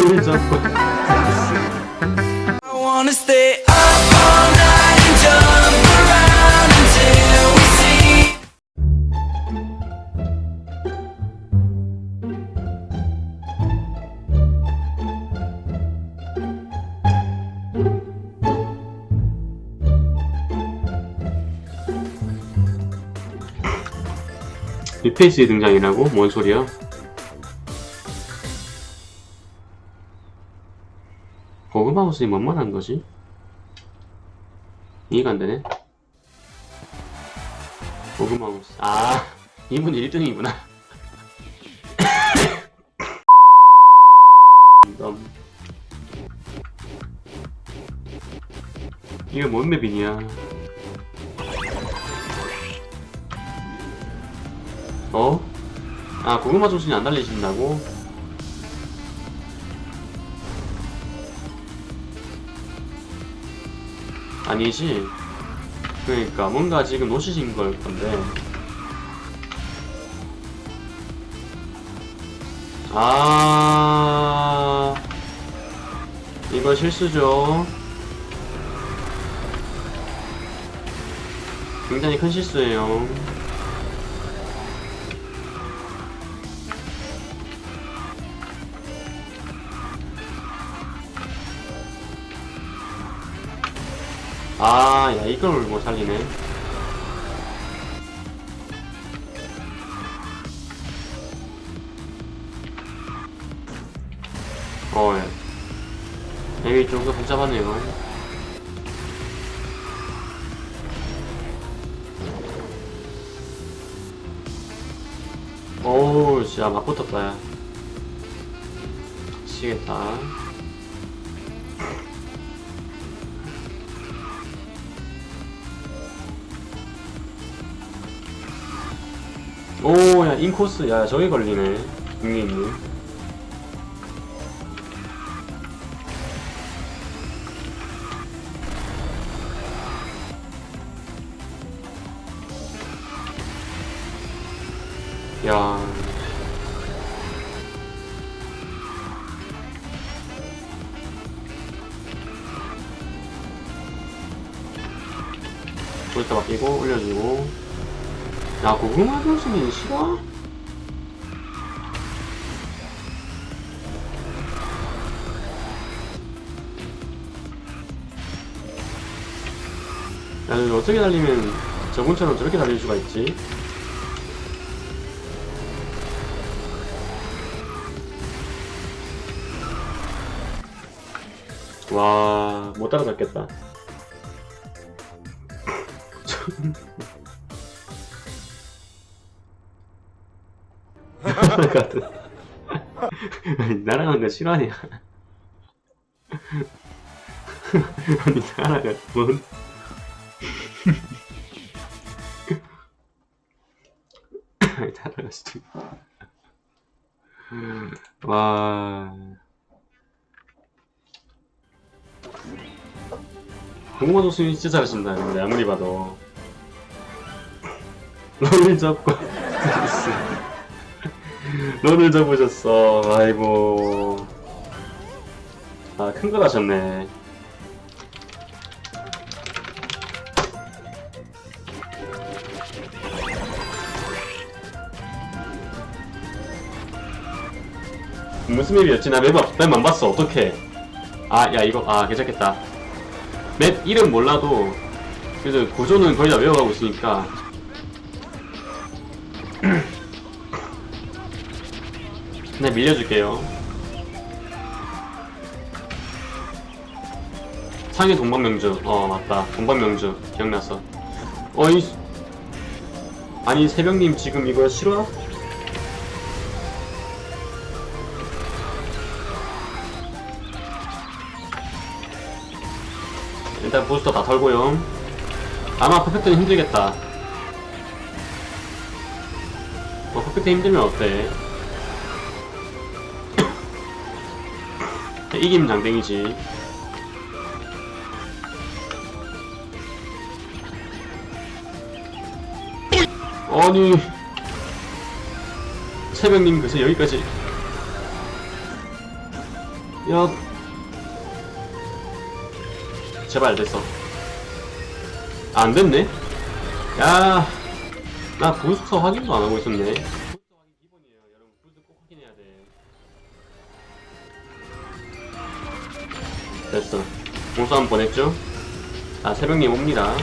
너를 잡고 I wanna stay up all night and jump around until we see. 빅페이스의 등장이라고? 뭔 소리야? 고구마 옷이 뭔만한 거지? 이해가 안 되네. 고구마 옷. 아, 이분 1등이구나. 음. 이게 뭔 맵이냐? 어? 아, 고구마 정신이 안 달리신다고? 아니지. 그러니까 뭔가 지금 놓치신 걸 건데. 아, 이거 실수죠. 굉장히 큰 실수예요. 아, 야, 이걸 못 살리네. 어, 예. 맵이 조금 복잡하네요. 오우, 진짜 맞붙었다, 야. 미치겠다. 오, 야, 인코스. 야, 저기 걸리네. 닉네임이. 야. 볼트 바뀌고, 올려주고. 야, 고구마 교수님 싫어? 야, 이거 어떻게 달리면 저분처럼 저렇게 달릴 수가 있지? 와, 못 따라잡겠다. 아니, 날아가는 거 싫어하냐? 아니, 날아가, 뭔. 아니, 날아가, 진짜. 와. 공무원 교수님 진짜 잘하신다, 근데 아무리 봐도. 롤을 잡고. 런을 잡으셨어. 아이고. 아, 큰 걸 하셨네. 무슨 맵이었지? 나 맵, 맵안 봤어. 어떡해. 아, 야, 이거, 아, 괜찮겠다. 맵 이름 몰라도, 그래도 구조는 거의 다 외워가고 있으니까. 네, 밀려줄게요. 상해 동방명주. 어, 맞다. 동방명주. 기억났어. 어이. 아니, 새벽님 지금 이거 싫어? 일단 부스터 다 털고요. 아마 퍼펙트는 힘들겠다. 어, 퍼펙트 힘들면 어때? 이기면 장땡이지. 아니 새벽님 그새 여기까지 야. 제발 됐어. 아, 안 됐네? 야. 나 부스터 확인도 안 하고 있었네. 됐어. 공수 한번 보냈죠? 아, 새벽님 옵니다.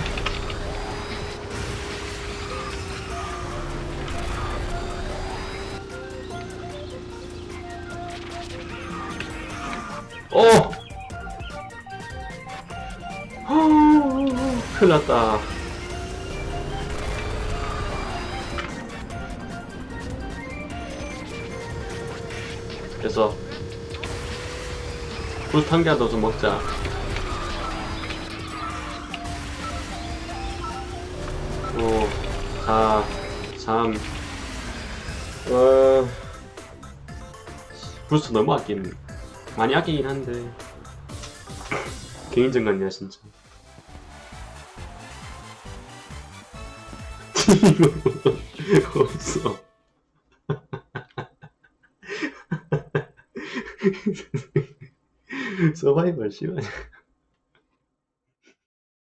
어! 큰일 났다. 그래 서불한 개라도 좀 먹자. 오, 4, 3, 어, 불스 너무 아끼는, 많이 아끼긴 한데, 개인전 같냐, 진짜. 없어. 서바이벌 씨발.